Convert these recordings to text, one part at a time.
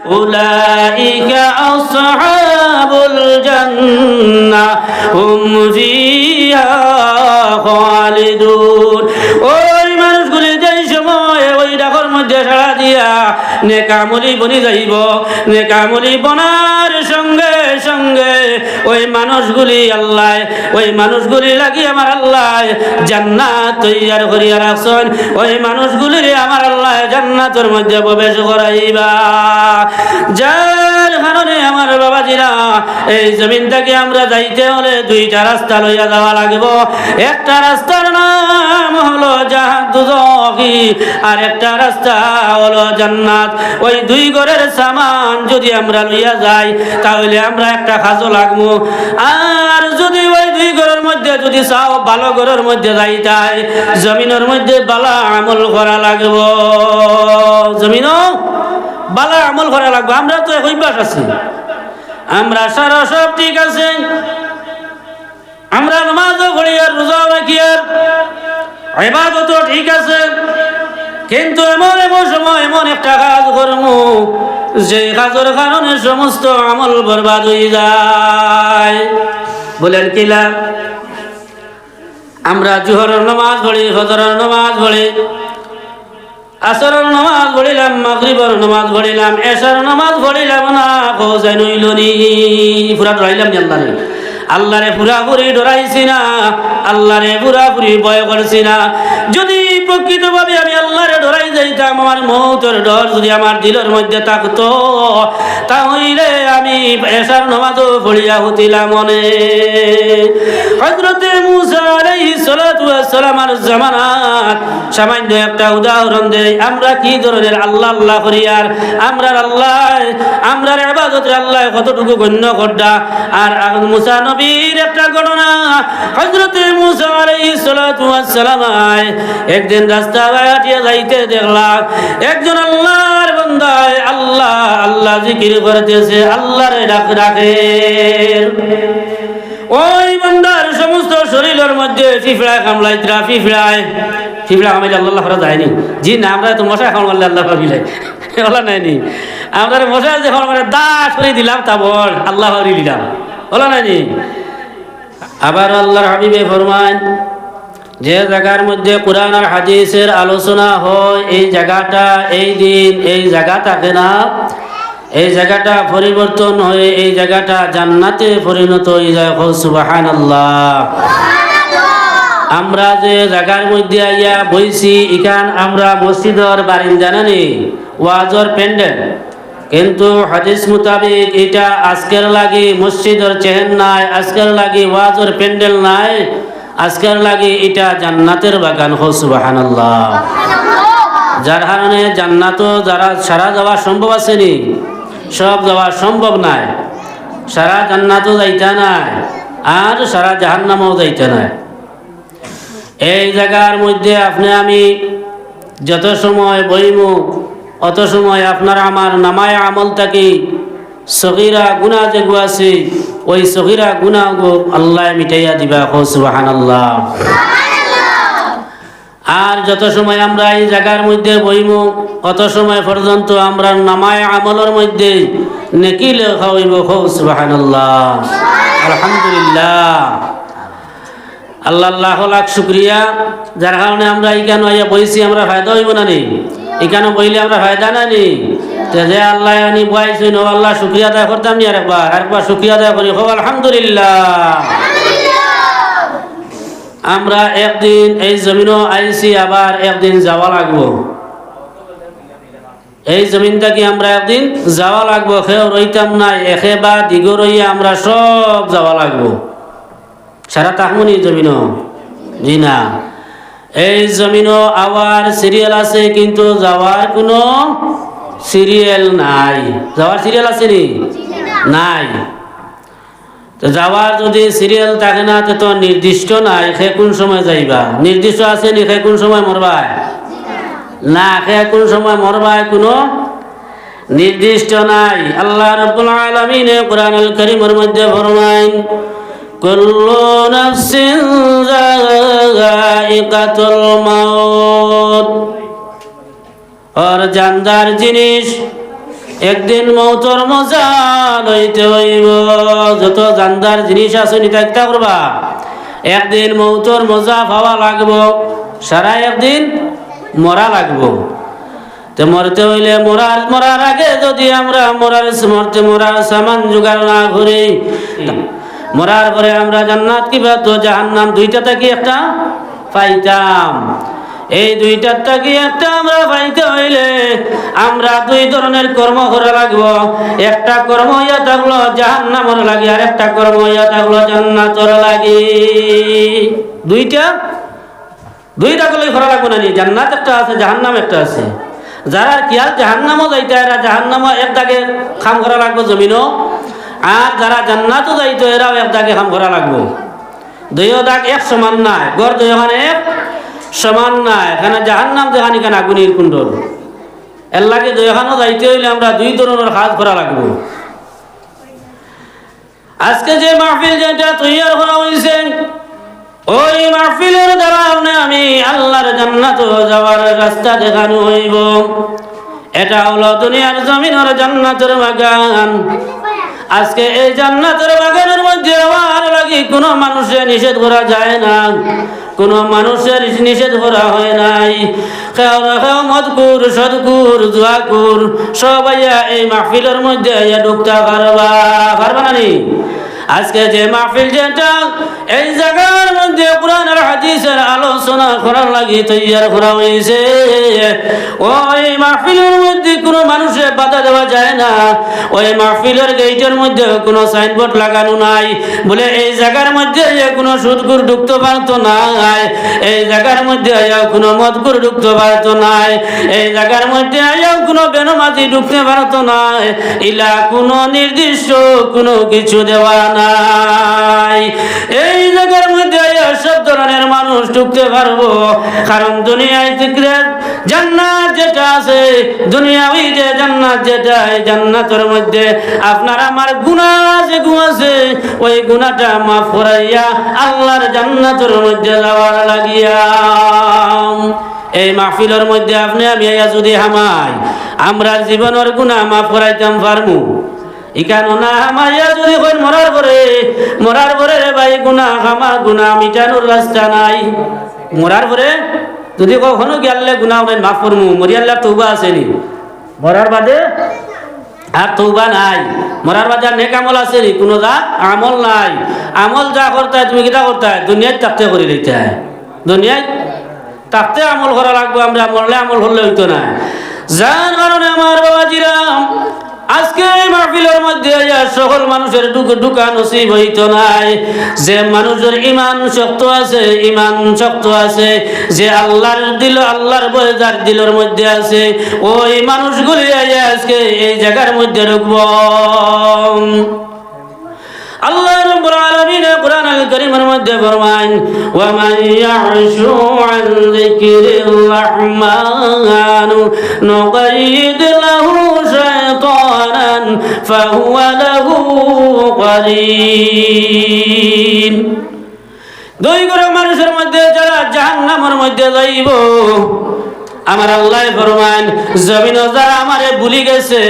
أولئك أصحاب الجنة هم فيها خالدون ওই মানুষগুলি যেই সময় ওই ডাকর মধ্যে সাড়া দিয়া নেকামলি বনি যাইব নেকামলি বনার সঙ্গে সঙ্গে ওই মানুষগুলি আল্লাহ ওই মানুষগুলি লাগি আমার আল্লাহ জান্নাত তৈয়ার করিয়া রাখছেন ওই মানুষগুলির আমার আল্লাহ জান্নাতের মধ্যে প্রবেশ করাইবা যার কারণে আমার বাবাজিরা এই জমিনটাকে আমরা যাইতে হলে দুইটা রাস্তা লইয়া যাওয়া লাগব। একটা রাস্তার নাম হলো আর একটা রাস্তা হলো জান্নাত। ওই দুই ঘরের সামান যদি আমরা লইয়া যাই, তাহলে আমরা একটা খাজো লাগবো। আর যদি ওই দুই ঘরের মধ্যে যদি চাও, ভালো ঘরের মধ্যে যাইতাই। জমিনের মধ্যে বালা আমল করা লাগব। জমিনও বালা আমল করা লাগবে, আমরা তো অভ্যাস আছি। আমরা সারা সব ঠিক আছে। আমরা নামাজও পড়ি আর রোজাও রাখি আর এবাদতও ঠিক আছে। কিন্তু এমন এমন সময়, এমন একটা কাজ করব, যে কাজের কারণে সমস্ত আমল বরবাদ হয়ে যায়। বলেন কিলা আমরা জুহরের নামাজ পড়ি, ফজরের নামাজ পড়ি আসরের নামাজ পড়িলাম, মাগরিবের নামাজ পড়িলাম এসর নামাজ পড়িলাম না কোজাই নইলনি পুরা ডরাইলাম নি আল্লাহরে। আল্লাহরে পুরাপুরি ডরাইছি না, আল্লাহরে পুরাপুরি ভয় করছি না। যদি প্রকৃতভাবে আমি আল্লাহরে ডরাই যাইতাম, আমার মৌতের ডর যদি আমার দিলের মধ্যে থাকতো, তাহলে আমি এশার নামাজও পড়িয়া হতিলাম মনে হজরতে সামান্য একটা উদাহরণ আমরা কি ধরনের আল্লাহ আল্লাহ করি আর আল্লাহ আমরা ইবাদতের আল্লাহ কতটুকু গণ্য করডা আর মুসা নবীর একটা ঘটনা হযরতে মুসা আলাইহিস সালাতু একদিন রাস্তা হাঁটিয়ে যাইতে দেখলাম, একজন আল্লাহর বান্দায় আল্লাহ আল্লাহ জিকির করতেছে, আল্লাহরে ডাক রাখে ওই বান্দার সমস্ত শরীরের মধ্যে ফিফড়ায় কামলাইতরা ফিফড়ায়। ফিফড়া কামাইলে আল্লাহ করা যায়নি। জি না, আমরা তো মশা খাওয়া মারলে আল্লাহ পাবিলে ওলা নাইনি আমরা মশা যখন মানে দাস করে দিলাম, তা বল, আল্লাহ হরি দিলাম ওলা নাইনি আবার আল্লাহর হাবিবে ফরমান যে জায়গার মধ্যে কোরআন আর হাদিসের আলোচনা হয়, এই জায়গাটা, এই দিন, এই জায়গা থাকে না এই জায়গাটা পরিবর্তন হয়ে, এই জায়গাটা জান্নাতে পরিণত হয়ে যায়। সুবাহান আল্লাহ আমরা যে জায়গার মধ্যে আইয়া বইছি ইখান আমরা মসজিদর বারিন্দা নানি ওয়াজর প্যান্ডেল। কিন্তু হাদিস মোতাবেক এটা আজকের লাগি মসজিদর চেহেন নাই, আজকের লাগি ওয়াজর প্যান্ডেল নাই। আজকের লাগে এটা জান্নাতের বাগান হো, সুবাহানাল্লাহ। যার কারণে জান্নাতও যারা সারা যাওয়া সম্ভব আছে নি সব যাওয়া সম্ভব নাই। সারা জান্নাতও যাইতে নাই, আর সারা জাহান্নামও যাইতে নাই। এই জায়গার মধ্যে আপনি আমি যত সময় বইমু, অত সময় আপনার আমার নামায় আমল থাকি, সগিরা গুণা যেগু আছে ওই সগিরা গুণা গো আল্লাহ মিটাইয়া দিবা হো সুবাহান আল্লাহ আর যত সময় আমরা এই জায়গার মধ্যে বইমু, অত সময় পর্যন্ত আমরা নামায় আমলের মধ্যে নেকি লেখা হইব হো সুবাহান আল্লাহ আলহামদুলিল্লাহ। আল্লাহ আল্লাহ লাখ শুক্রিয়া। যার কারণে আমরা এখানে বইছি, আমরা ফায়দা হইব না নি? এখানে বইলে আমরা ফায়দা না নি? যে আল্লাহ আনি বয়াইছি, নো আল্লাহ শুক্রিয়া আদায় করতাম নি আরেকবার আরেকবার শুক্রিয়া আদায় করি। হোক আলহামদুলিল্লাহ। আমরা একদিন এই জমিনও আইছি আবার একদিন যাওয়া লাগবো। এই জমিনটাকে আমরা একদিন যাওয়া লাগবো খেয়েও রইতাম না এখে বা দিগ রইয়া আমরা সব যাওয়া লাগবো। সারা তাহমনি জমিন জি না। এই জমিনও আবার সিরিয়াল আছে, কিন্তু যাওয়ার কোনো সিরিয়াল নাই। যাওয়ার সিরিয়াল আছে নি নাই। তো যাওয়ার যদি সিরিয়াল থাকে না তো নির্দিষ্ট নাই সে কোন সময় যাইবা? নির্দিষ্ট আছে নি সে কোন সময় মরবাই? না সে কোন সময় মরবাই কোনো নির্দিষ্ট নাই। আল্লাহ রব্বুল আলামিন কোরআনুল কারীমের মধ্যে ফরমাইন কুল্লু নাফসিন যায়িকাতুল মাউত ওর জানদার জিনিস একদিন মৌতর মজা লইতে হইব। যত জানদার জিনিস আসুনি থাকতে করবা। একদিন মৌতর মজা পাওয়া লাগবো, সারা একদিন মরা লাগবো। তো মরতে হইলে মরার মরার আগে যদি আমরা মরার মরতে মরার সামান জোগাড় না করি মরার পরে আমরা জান্নাত কিবা তো জাহান্নাম দুইটা থেকে একটা পাইতাম। এই দুইটার থাকি একটা আমরা পাইতে হইলে আমরা দুই ধরনের কর্ম করা লাগবো। একটা কর্ম ইয়া থাকল জাহান্নামর লাগে, আর একটা কর্ম ইয়া থাকল জান্নাতর লাগে। দুইটা? দুইটা করলে করা লাগবে না জান্নাত একটা আছে, জাহান্নাম একটা আছে। যারা কি আর জাহান্নামও যাইতে এরা জাহান্নামও এক দাগে খাম করা লাগবো জমিনও। আর যারা জান্নাতও যাইতো, এরাও এক দাগে খাম করা লাগবো। দুইও দাগ এক সমান নাই, গড় দুই এক। সমান নাই এখানে জাহান্নাম যেখানে এখানে আগুনের কুণ্ডল। এর লাগে ওখানেও যাইতে হইলে আমরা দুই ধরনের কাজ করা লাগবো। আজকে যে মাহফিল যেটা তৈয়ার করা হয়েছে ওই মাহফিলের দ্বারা আমি আল্লাহর জান্নাত যাওয়ার রাস্তা দেখানো হইব। এটা হলো দুনিয়ার জমিনের জান্নাতের বাগান। আজকে এই জান্নাতের বাগানের মধ্যে আমার লাগি কোনো মানুষের নিষেধ করা যায় না। কোনো মানুষের নিষেধ করা হয় নাই। মদকুর সদকুর, জুয়াকুর সবাই এই মাহফিলের মধ্যে ঢুকতে পারবা। পারবা নি? আজকে যে মাহফিল যেটা, এই জায়গার মধ্যে কোরআন আর হাদিসের আলোচনা করার লাগি তৈয়ার করা হয়েছে ওই মাহফিলের মধ্যে কোনো মানুষের বাধা দেওয়া যায় না। ওই মাহফিলের গেটের মধ্যে কোনো সাইনবোর্ড লাগানো নাই। বলে এই জায়গার মধ্যে কোনো সুদগুর ঢুকতে পারতো নাই। এই জায়গার মধ্যে কোনো মদগুর ঢুকতে পারতো নাই। এই জায়গার মধ্যে কোনো বেনমাতি ঢুকতে পারতো নাই। ইলা কোনো নির্দিষ্ট কোনো কিছু দেওয়া নাই। এই জায়গার মধ্যে সব ধরনের মানুষ ঢুকতে পারব। কারণ দুনিয়ায় জান্নাত যেটা আছে যে জান্নাত যেটা, এই জান্নাতের মধ্যে আপনার আমার গুণা যে গুণ আছে, ওই গুণাটা মাফ করাইয়া আল্লাহর জান্নাতের মধ্যে যাওয়ার লাগিয়া। এই মাহফিলের মধ্যে আপনি আমি যদি হামাই, আমরা জীবনের গুণা মাফ করাইতাম পারমু। ইকানো না আমাইয়া যদি কই মরার পরে মরার পরে রে ভাই গুণা আমার গুণা মিটানোর রাস্তা নাই। মরার পরে যদি কখনো গেলে গুণা নাই মাফ করমু মরিয়াল্লার তৌবা আছে নি? মরার বাদে আর তৌবা নাই। মরার বাদে নেক আমল আছে নি? কোনো যা আমল নাই। আমল যা করতে তুমি কিটা করতে? দুনিয়ায় তাকতে করে দিতে হয়। দুনিয়ায় তাকতে আমল করা লাগবে আমরা, মরলে আমল হলে হইতো না। যার কারণে আমার বাবাজিরা আজকে মাহফিলের মধ্যে সকল মানুষের ঢুক ঢুকা নসিব হইতো নাই। যে মানুষের ইমান শক্ত আছে ইমান শক্ত আছে। যে আল্লাহর দিল, আল্লাহর বয়ে যার দিলের মধ্যে আছে। ওই মানুষগুলি আজকে এই জায়গার মধ্যে ঢুকব। আল্লাহ রাব্বুল আলামিন কোরআন আল কারীমের মধ্যে ফরমান ওয়া মান ইয়াশু আন যিকরির রহমান নুকাইদ লাহু শাইতানান له قرين দুই গ্রহ মানুষের মধ্যে যারা জাহান্নামের মধ্যে যাইব। আমার আল্লাহ ফরমান জমিন যারা আমারে ভুলি গেছে,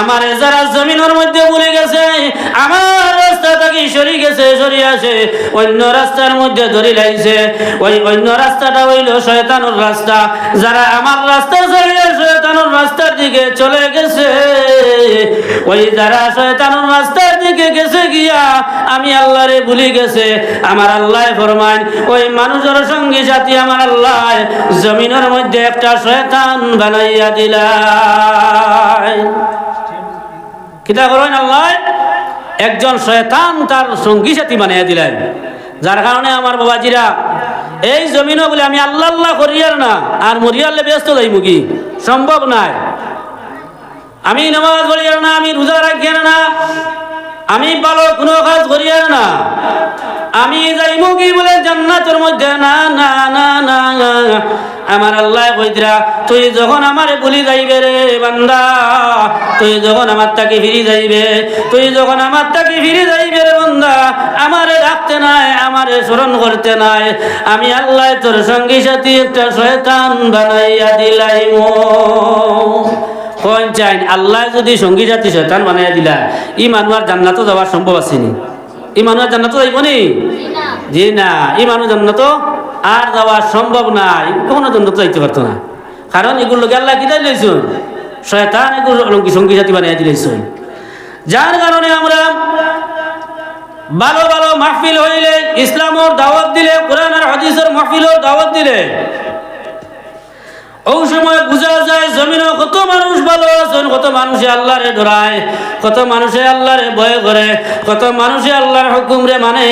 আমারে যারা জমিনের মধ্যে ভুলে গেছে, আমার সরি গেছে সরি আসে অন্য রাস্তার মধ্যে লাইছে। ওই অন্য রাস্তাটা হইল শয়তানুর রাস্তা। যারা আমার ছাড়িয়ে শয়তানুর রাস্তার দিকে চলে গেছে, ওই যারা শয়তানুর রাস্তার দিকে গেছে গিয়া, আমি আল্লাহরে ভুলি গেছে। আমার আল্লাহ ফরমান ওই মানুষের সঙ্গে সাথী আমার আল্লাহ জমিনের মধ্যে একটা শয়তান বানাইয়া দিলাই কিতা আল্লাহ? একজন শয়তান তার সঙ্গী সাথী বানিয়ে দিলেন। যার কারণে আমার বাবাজিরা, এই জমিনও বলে আমি আল্লাহ আল্লাহ করিয়ার না, আর মরিয়ালে ব্যস্ত যাই কি? সম্ভব নাই। আমি নামাজ বলিয়ার না, আমি রোজা রাখিয়ার না আমি ভালো কোনো কাজ করিয়ার না। আমি যাইব কি বলে জান্নাতের মধ্যে? না না না না। আমার আল্লাহ কইতরা, তুই যখন আমারে বলি যাইবে রে বান্দা, তুই যখন আমার তাকে ফিরি যাইবে, তুই যখন আমার তাকে ফিরি যাইবে রে বান্দা, আমারে ডাকতে নাই, আমারে স্মরণ করতে নাই, আমি আল্লাহ তোর সঙ্গী সাথী একটা শয়তান বানাইয়া দিলাইমো। চাইন আল্লাহ যদি সঙ্গী জাতি শয়তান বানাইয়া দিলা ই মানুষ জান্নাত যাওয়ার সম্ভব আছে নি? ই মানুষ জান্নাত যাইব নি? জি না ই মানুষ জান্নাত আর যাওয়া সম্ভব নাই। কোনো জান্নাত যাইতে পারতো না। কারণ এগুলো আল্লাহ কিতাই লইছুন। শয়তান এগুলো সঙ্গী জাতি বানাইয়া দিলেছুন। যার কারণে আমরা ভালো ভালো মাহফিল হইলে ইসলামর দাওয়াত দিলে, কোরআন আর হাদিসের মাহফিলের দাওয়াত দিলে ওই সময় বোঝা যায় জমিনে কত মানুষ ভালো আছেন, কত মানুষে আল্লাহরে ধরায় কত মানুষে আল্লাহরে ভয় করে, কত মানুষে আল্লাহর হুকুমরে মানে।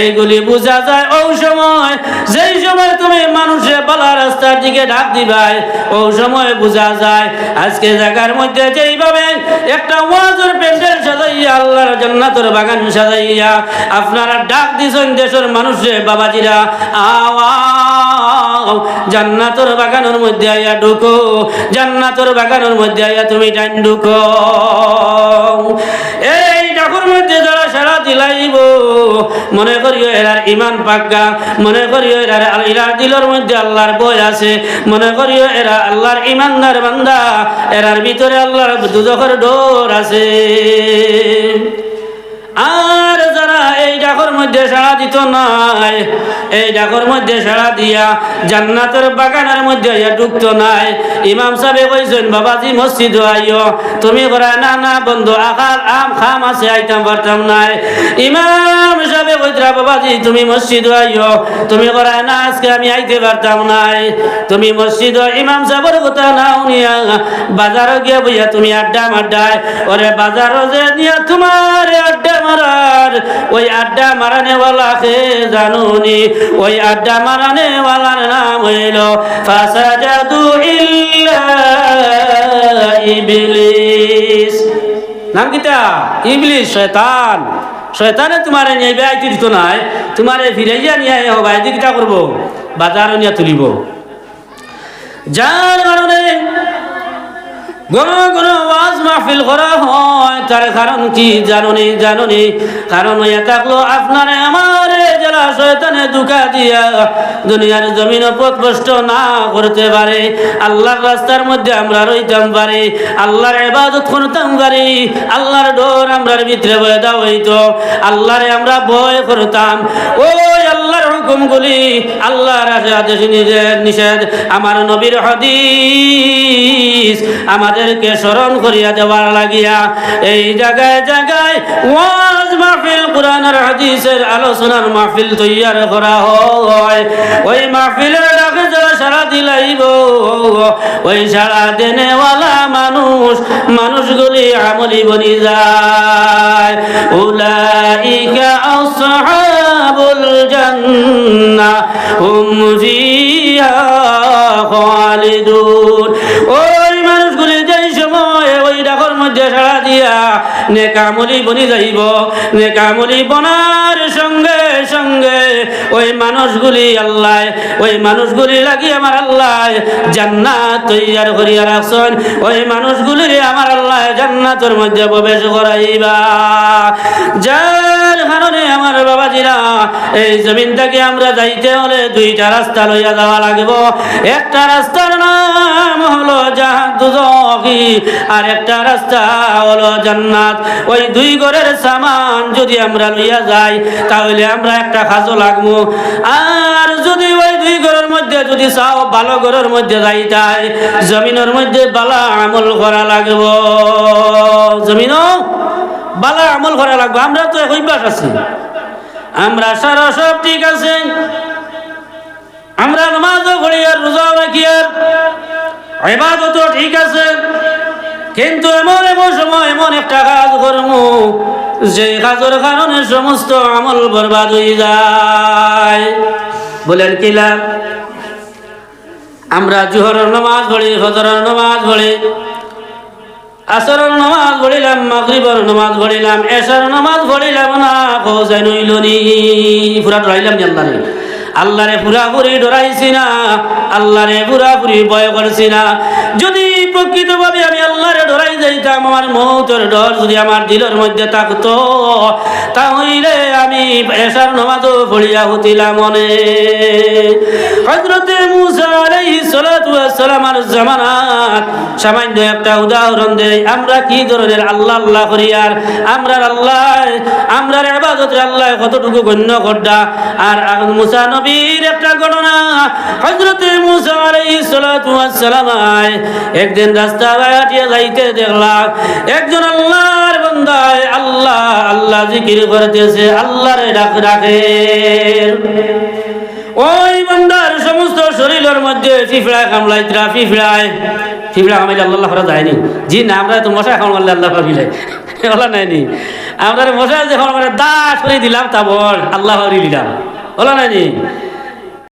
এইগুলি বোঝা যায় ওই সময়, যেই সময় তুমি মানুষে বালা রাস্তার দিকে ডাক দিবাই, ওই সময় বোঝা যায় আজকে জায়গার মধ্যে যেইভাবে একটা ওয়াজের প্যান্ডেল সাজাইয়া, আল্লাহর জান্নাতের বাগান সাজাইয়া, আপনারা ডাক দিছেন দেশের মানুষে, বাবাজিরা আওয়াও জান্নাতর বাগানের মধ্যে আইয়া ঢুকো, জান্নাতর বাগানের মধ্যে আইয়া তুমি টাইম ঢুকো। এই ডাকুর মধ্যে যারা সারা দিলাইব, মনে করিও এরার ইমান পাক্কা, মনে করিও এরার এরার দিলর মধ্যে আল্লাহর বই আছে, মনে করিও এরা আল্লাহর ইমানদার বান্দা, এরার ভিতরে আল্লাহর দুদকের ডোর আছে। আর যারা এই ডাকর মধ্যে সাড়া দিত নাই, এই ডাকর মধ্যে সাড়া দিয়া জান্নাতের বাগানের মধ্যে ঢুকতো নাই, ইমাম সাহেব কইছেন, বাবাজি মসজিদ আইও, তুমি করা না না বন্ধু আকার আম, খাম আছে, আইতাম পারতাম নাই। ইমাম সাহেব কইতরা বাবাজি, তুমি মসজিদ আইও, তুমি করা না, আজকে আমি আইতে পারতাম নাই। তুমি মসজিদ, ইমাম সাহেবের কথা না উনিয়া বাজারও গিয়ে বইয়া তুমি আড্ডা মাড্ডায়, ওরে বাজারও যে নিয়া তোমার আড্ডা মারার, ওই আড্ডা মারানে ওয়ালা কে জানুনি, ওই আড্ডা মারানে ওয়ালার নাম হইল ফাসাজাদু ইল্লা ইবলিস। নাম কিতা ইবলিস, শয়তান। শয়তানে তোমারে নিয়ে বেআইতে দিত নাই, তোমারে ফিরাইয়া নিয়ে হবাই দিকটা করব? বাজারও নিয়ে তুলিব। যার কারণে হয়। কারণ কি আমারে যারা শয়তানে দুকা দিয়া দুনিয়ার জমিন পথভ্রষ্ট না করতে পারে। আল্লাহর রাস্তার মধ্যে আমরা রইতাম পারি, আল্লাহর ইবাদত করতাম পারি, আল্লাহর ডোর আমরার ভিতরে বয়ে দেওয়া হইতো। আল্লাহরে আমরা ভয় করতাম। ওই আল্লাহর হুকুমগুলি, আল্লাহর আদেশ নিষেধ। আমার নবীর হাদিস আমাদেরকে স্মরণ করিয়া দেওয়ার লাগিয়া, এই জায়গায় জায়গায় ওয়াজ মাহফিল, কোরআনের হাদিসের আলোচনার মাহফিল তৈয়ার করা হয়। ওই মাহফিলের ডাকে যারা সারা দিলাইব, ওই সারা দেনেওয়ালা মানুষ, মানুষগুলি আমলি বনি যায়। উলাইকা আসহাবুল জান্নাহ হুম ফিহা খালিদুন। ওই নেকামলি বনি যাইব, নেকামলি বনার সঙ্গে সঙ্গে ওই মানুষগুলি আল্লাহ, ওই মানুষগুলি লাগি আমার আল্লাহ জান্নাত তৈয়ার করিয়া রাখছেন। ওই মানুষগুলির আমার আল্লাহ জান্নাতের মধ্যে প্রবেশ করাইবা। কারণে আমার এই জমিনটাকে আমরা যাইতে হলে দুইটা রাস্তা লইয়া যাওয়া একটা রাস্তার নাম হলো আর একটা রাস্তা হলো জান্নাত। ওই দুই ঘরের সামান যদি আমরা লইয়া যাই, তাহলে আমরা একটা খাজো লাগবো। আর যদি ওই দুই ঘরের মধ্যে যদি চাও, ভালো ঘরের মধ্যে যাইতাই, জমিনের মধ্যে বালা আমল করা লাগবো। জমিনও বালা আমল করা লাগবে, আমরা তো অভ্যাস আছি। আমরা সারা সব ঠিক আছে। আমরা নামাজও পড়ি আর রোজাও রাখি আর এবাদত ঠিক আছে। কিন্তু এমন এমন সময় এমন একটা কাজ করব, যে কাজের কারণে সমস্ত আমল বরবাদ হয়ে যায়। বলেন কিলা আমরা জোহরের নামাজ পড়ি, ফজরের নামাজ পড়ি আসরের নামাজ পড়িলাম, মাগরিবের নামাজ পড়িলাম এসর নামাজ পড়িলাম না খোঁজাই নইল নি। পুরা ডরাইলাম নি আল্লাহরে। আল্লাহরে পুরাপুরি ডরাইছি না, আল্লাহরে পুরাপুরি ভয় করছি না। যদি প্রকৃতভাবে আমি আল্লাহরে ডরাই যাইতাম, আমার মৌতের ডর যদি আমার দিলের মধ্যে থাকতো, তাহলে আমি এসার নমাজও পড়িয়া হতিলাম মনে। হজরতে জামানাত, সামান্য একটা উদাহরণ আমরা কি ধরনের আল্লাহ আল্লাহ আমরা আল্লাহ আল্লাহ কতটুকু গণ্য আর মুসা নবীর একটা ঘটনা হজরতে মুসা একদিন রাস্তা হাঁটিয়ে যাইতে দেখলাম, একজন আল্লাহর বান্দায় আল্লাহ আল্লাহ জিকির করতেছে, আল্লাহরে ডাক ডাকে ওই বান্দার সমস্ত শরীরের মধ্যে ফিফড়া কামলাইতরা ফিফড়ায়। ফিফড়া কামাইলে আল্লাহ করা যায়নি জি না, আমরা তো মশা খাওয়া মারলে আল্লাহ ভাবিলে ওলা নাইনি আমরা মশা যে খাওয়া মানে দাস করে দিলাম, তা বল, আল্লাহ হরি দিলাম। ওলা নাইনি